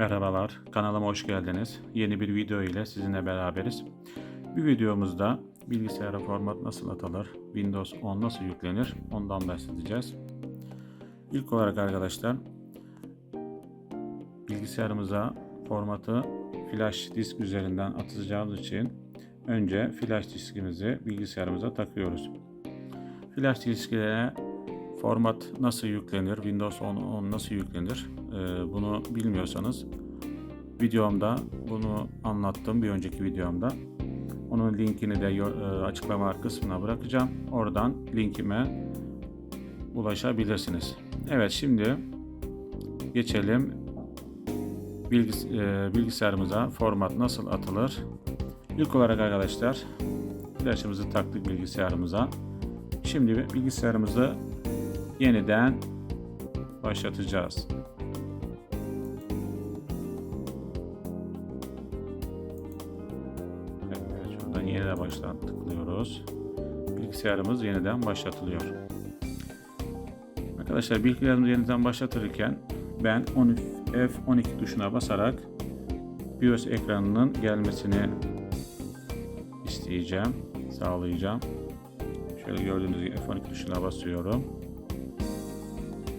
Merhabalar, kanalıma hoş geldiniz. Yeni bir video ile sizinle beraberiz. Bu videomuzda bilgisayara format nasıl atılır, Windows 10 nasıl yüklenir ondan bahsedeceğiz. İlk olarak arkadaşlar bilgisayarımıza formatı flash disk üzerinden atacağımız için önce flash diskimizi bilgisayarımıza takıyoruz. Flash disklere format nasıl yüklenir, Windows 10, 10 nasıl yüklenir ee, bunu bilmiyorsanız videomda bunu anlattım bir önceki videomda. Onun linkini de e, açıklama kısmına bırakacağım. Oradan linkime ulaşabilirsiniz. Evet şimdi geçelim bilgis- e, bilgisayarımıza format nasıl atılır. İlk olarak arkadaşlar flash'ımızı taktık bilgisayarımıza. Şimdi bilgisayarımızı yeniden başlatacağız. Evet, şuradan yeniden başlat tıklıyoruz. Bilgisayarımız yeniden başlatılıyor. Arkadaşlar bilgisayarımızı yeniden başlatırken ben 13 F12 tuşuna basarak BIOS ekranının gelmesini isteyeceğim, sağlayacağım. Şöyle gördüğünüz gibi F12 tuşuna basıyorum.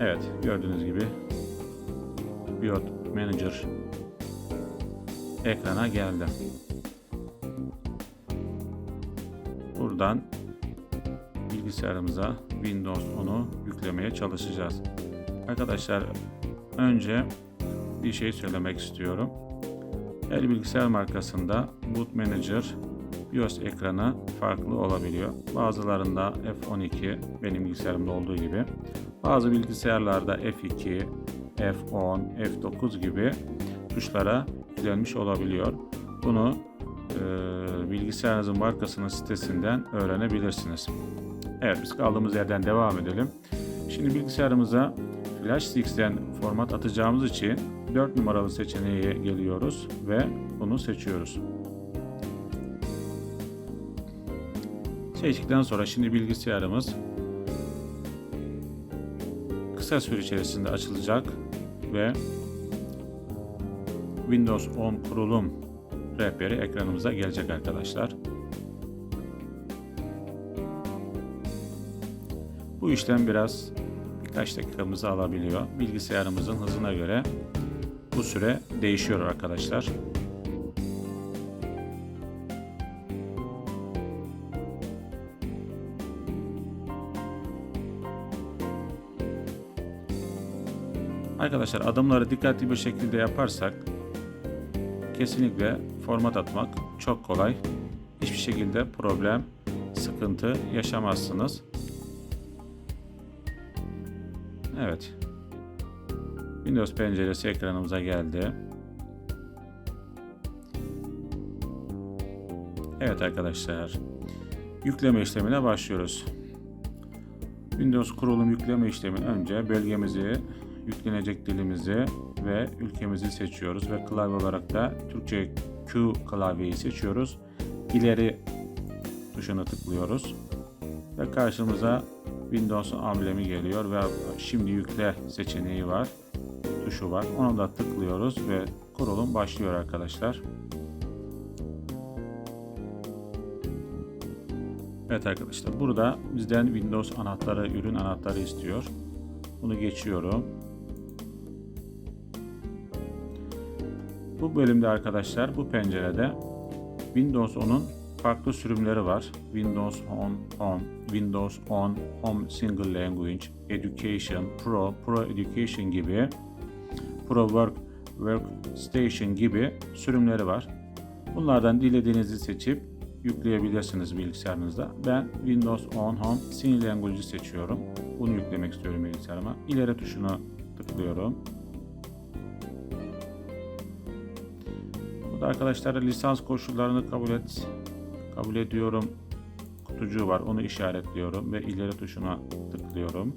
Evet, gördüğünüz gibi BIOS Manager ekrana geldi. Buradan bilgisayarımıza Windows 10'u yüklemeye çalışacağız. Arkadaşlar önce bir şey söylemek istiyorum. Her bilgisayar markasında Boot Manager BIOS ekranı farklı olabiliyor. Bazılarında F12 benim bilgisayarımda olduğu gibi. Bazı bilgisayarlarda F2, F10, F9 gibi tuşlara eklenmiş olabiliyor. Bunu e, bilgisayarınızın markasının sitesinden öğrenebilirsiniz. Evet biz kaldığımız yerden devam edelim. Şimdi bilgisayarımıza Flash Disk'ten format atacağımız için 4 numaralı seçeneğe geliyoruz ve bunu seçiyoruz. Seçtikten sonra şimdi bilgisayarımız kısa süre içerisinde açılacak ve Windows 10 kurulum rehberi ekranımıza gelecek arkadaşlar. Bu işlem biraz birkaç dakikamızı alabiliyor. Bilgisayarımızın hızına göre bu süre değişiyor arkadaşlar. Arkadaşlar adımları dikkatli bir şekilde yaparsak kesinlikle format atmak çok kolay. Hiçbir şekilde problem, sıkıntı yaşamazsınız. Evet. Windows penceresi ekranımıza geldi. Evet arkadaşlar. Yükleme işlemine başlıyoruz. Windows kurulum yükleme işlemi önce bölgemizi, yüklenecek dilimizi ve ülkemizi seçiyoruz ve klavye olarak da Türkçe Q klavyeyi seçiyoruz. İleri tuşuna tıklıyoruz ve karşımıza Windows amblemi geliyor ve şimdi yükle seçeneği var. Tuşu var. Onu da tıklıyoruz ve kurulum başlıyor arkadaşlar. Evet arkadaşlar burada bizden Windows anahtarı, ürün anahtarı istiyor. Bunu geçiyorum. Bu bölümde arkadaşlar bu pencerede Windows 10'un farklı sürümleri var. Windows 10 Home, Windows 10 Home Single Language, Education, Pro, Pro Education gibi, Pro Work, Workstation gibi sürümleri var. Bunlardan dilediğinizi seçip yükleyebilirsiniz bilgisayarınızda. Ben Windows 10 Home Single Language'i seçiyorum. Bunu yüklemek istiyorum bilgisayarıma. İleri tuşuna tıklıyorum. Burada arkadaşlar lisans koşullarını kabul et. Kabul ediyorum. Kutucuğu var. Onu işaretliyorum ve ileri tuşuna tıklıyorum.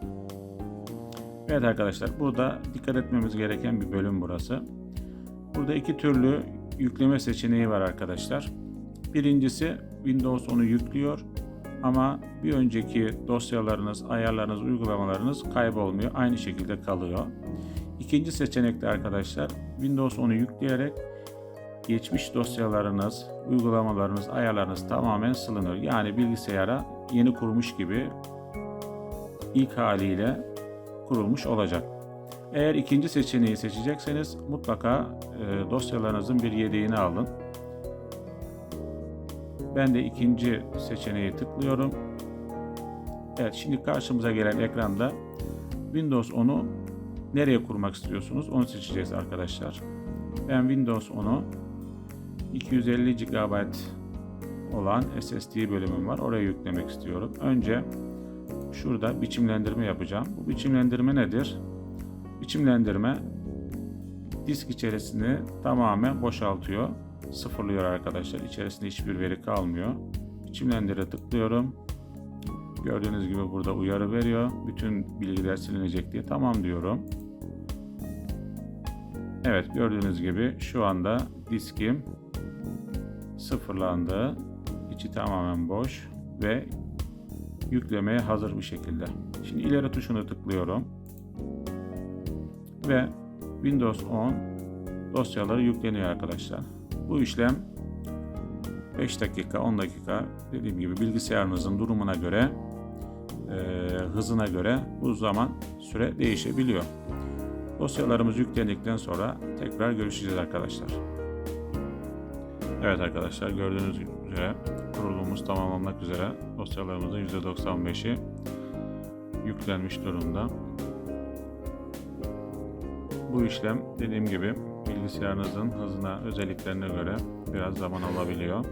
Evet arkadaşlar burada dikkat etmemiz gereken bir bölüm burası. Burada iki türlü yükleme seçeneği var arkadaşlar. Birincisi Windows onu yüklüyor ama bir önceki dosyalarınız, ayarlarınız, uygulamalarınız kaybolmuyor. Aynı şekilde kalıyor. İkinci seçenekte arkadaşlar Windows 10'u yükleyerek geçmiş dosyalarınız, uygulamalarınız, ayarlarınız tamamen sılınır. Yani bilgisayara yeni kurmuş gibi ilk haliyle kurulmuş olacak. Eğer ikinci seçeneği seçecekseniz mutlaka e, dosyalarınızın bir yedeğini alın. Ben de ikinci seçeneği tıklıyorum. Evet şimdi karşımıza gelen ekranda Windows 10'u nereye kurmak istiyorsunuz onu seçeceğiz arkadaşlar. Ben Windows 10'u 250 GB olan SSD bölümüm var. Oraya yüklemek istiyorum. Önce şurada biçimlendirme yapacağım. Bu biçimlendirme nedir? Biçimlendirme disk içerisini tamamen boşaltıyor. Sıfırlıyor arkadaşlar. İçerisinde hiçbir veri kalmıyor. Biçimlendire tıklıyorum. Gördüğünüz gibi burada uyarı veriyor. Bütün bilgiler silinecek diye tamam diyorum. Evet gördüğünüz gibi şu anda diskim sıfırlandı. İçi tamamen boş ve yüklemeye hazır bir şekilde. Şimdi ileri tuşunu tıklıyorum. Ve Windows 10 dosyaları yükleniyor arkadaşlar. Bu işlem 5 dakika 10 dakika dediğim gibi bilgisayarınızın durumuna göre e, hızına göre bu zaman süre değişebiliyor. Dosyalarımız yüklendikten sonra tekrar görüşeceğiz arkadaşlar. Evet arkadaşlar gördüğünüz üzere kurulumumuz tamamlanmak üzere dosyalarımızın %95'i yüklenmiş durumda. Bu işlem dediğim gibi bilgisayarınızın hızına, özelliklerine göre biraz zaman alabiliyor.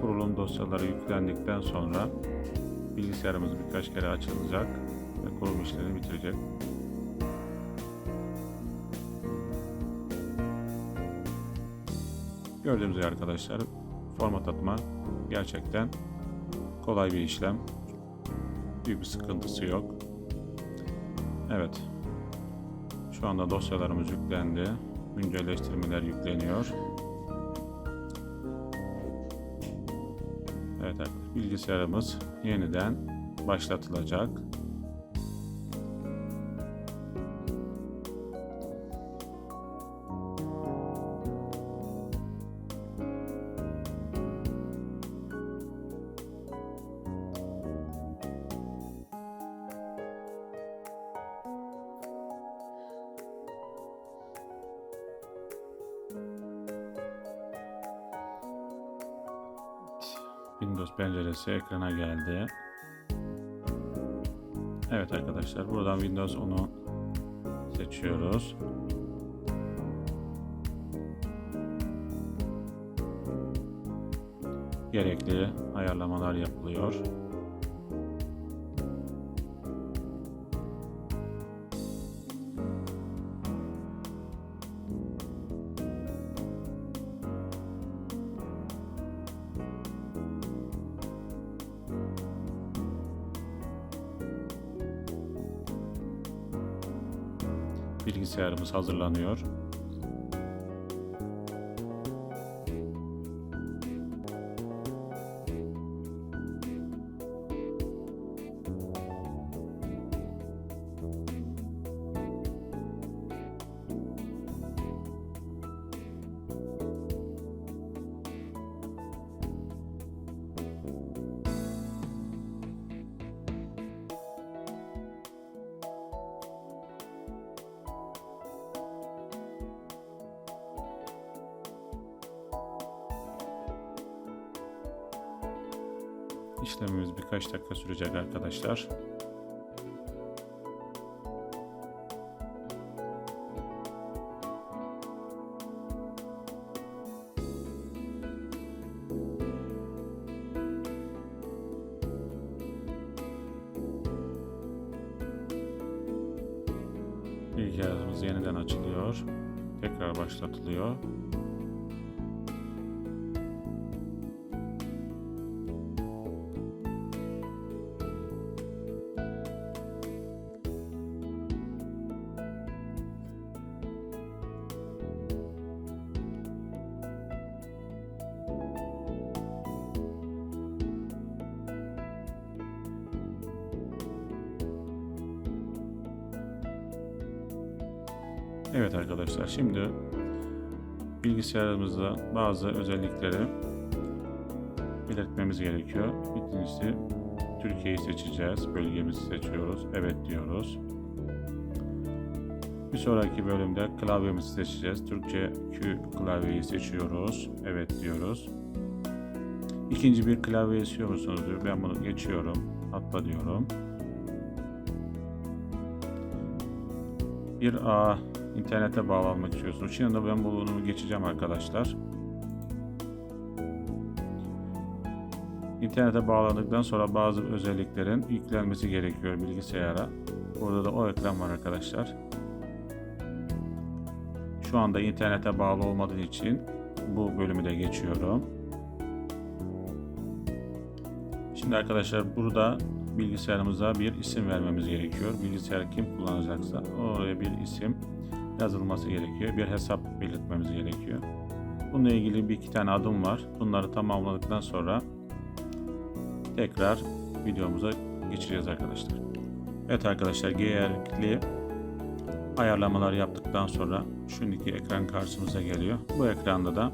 Kurulum dosyaları yüklendikten sonra bilgisayarımız birkaç kere açılacak ve kurulum işlerini bitirecek. Gördüğünüz gibi arkadaşlar format atma gerçekten kolay bir işlem. Büyük bir sıkıntısı yok. Evet. Şu anda dosyalarımız yüklendi. Güncelleştirmeler yükleniyor. Evet bilgisayarımız yeniden başlatılacak. Windows penceresi ekrana geldi. Evet arkadaşlar buradan Windows 10'u seçiyoruz. Gerekli ayarlamalar yapılıyor. Bilgisayarımız hazırlanıyor. İşlemimiz birkaç dakika sürecek arkadaşlar. Bilgisayarımız yeniden açılıyor. Tekrar başlatılıyor. Evet arkadaşlar şimdi bilgisayarımızda bazı özellikleri belirtmemiz gerekiyor. Birincisi Türkiye'yi seçeceğiz. Bölgemizi seçiyoruz. Evet diyoruz. Bir sonraki bölümde klavyemizi seçeceğiz. Türkçe Q klavyeyi seçiyoruz. Evet diyoruz. İkinci bir klavye istiyor musunuz diyor. Ben bunu geçiyorum. Atla diyorum. Bir A internete bağlanmak istiyorsunuz. Şimdi ben bunu geçeceğim arkadaşlar. İnternete bağlandıktan sonra bazı özelliklerin yüklenmesi gerekiyor bilgisayara. Burada da o ekran var arkadaşlar. Şu anda internete bağlı olmadığı için bu bölümü de geçiyorum. Şimdi arkadaşlar burada bilgisayarımıza bir isim vermemiz gerekiyor. Bilgisayar kim kullanacaksa oraya bir isim yazılması gerekiyor. Bir hesap belirtmemiz gerekiyor. Bununla ilgili bir iki tane adım var. Bunları tamamladıktan sonra tekrar videomuza geçeceğiz arkadaşlar. Evet arkadaşlar gerekli ayarlamalar yaptıktan sonra şimdiki ekran karşımıza geliyor. Bu ekranda da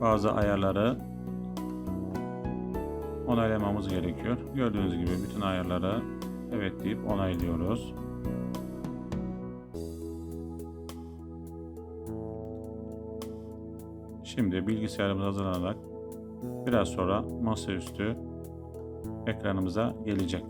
bazı ayarları onaylamamız gerekiyor. Gördüğünüz gibi bütün ayarları evet deyip onaylıyoruz. Şimdi bilgisayarımız hazırlanarak biraz sonra masaüstü ekranımıza gelecek.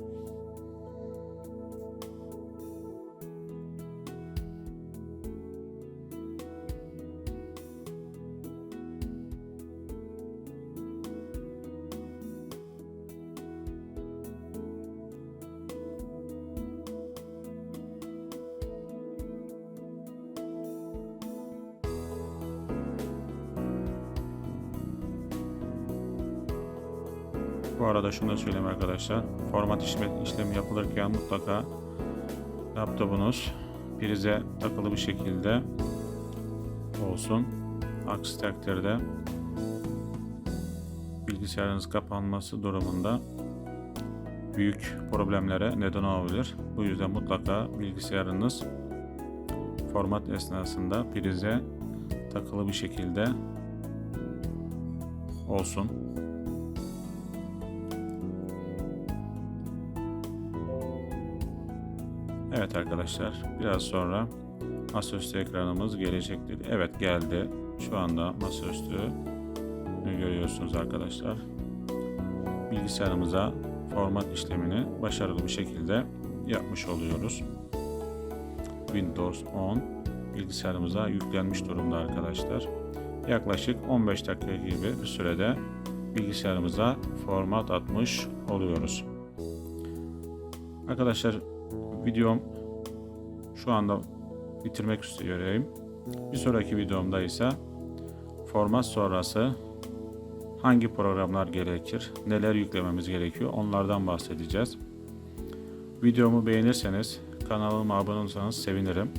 Bu arada şunu da söyleyeyim arkadaşlar. Format işlemi, yapılırken mutlaka laptopunuz prize takılı bir şekilde olsun. Aksi takdirde bilgisayarınız kapanması durumunda büyük problemlere neden olabilir. Bu yüzden mutlaka bilgisayarınız format esnasında prize takılı bir şekilde olsun. Evet arkadaşlar biraz sonra masaüstü ekranımız gelecektir. Evet geldi. Şu anda masaüstü görüyorsunuz arkadaşlar. Bilgisayarımıza format işlemini başarılı bir şekilde yapmış oluyoruz. Windows 10 bilgisayarımıza yüklenmiş durumda arkadaşlar. Yaklaşık 15 dakika gibi bir sürede bilgisayarımıza format atmış oluyoruz. Arkadaşlar videom şu anda bitirmek üzereyim. Bir sonraki videomda ise format sonrası hangi programlar gerekir, neler yüklememiz gerekiyor onlardan bahsedeceğiz. Videomu beğenirseniz kanalıma abone olursanız sevinirim.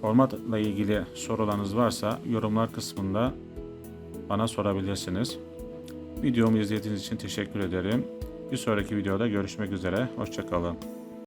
Formatla ilgili sorularınız varsa yorumlar kısmında bana sorabilirsiniz. Videomu izlediğiniz için teşekkür ederim. Bir sonraki videoda görüşmek üzere. Hoşçakalın.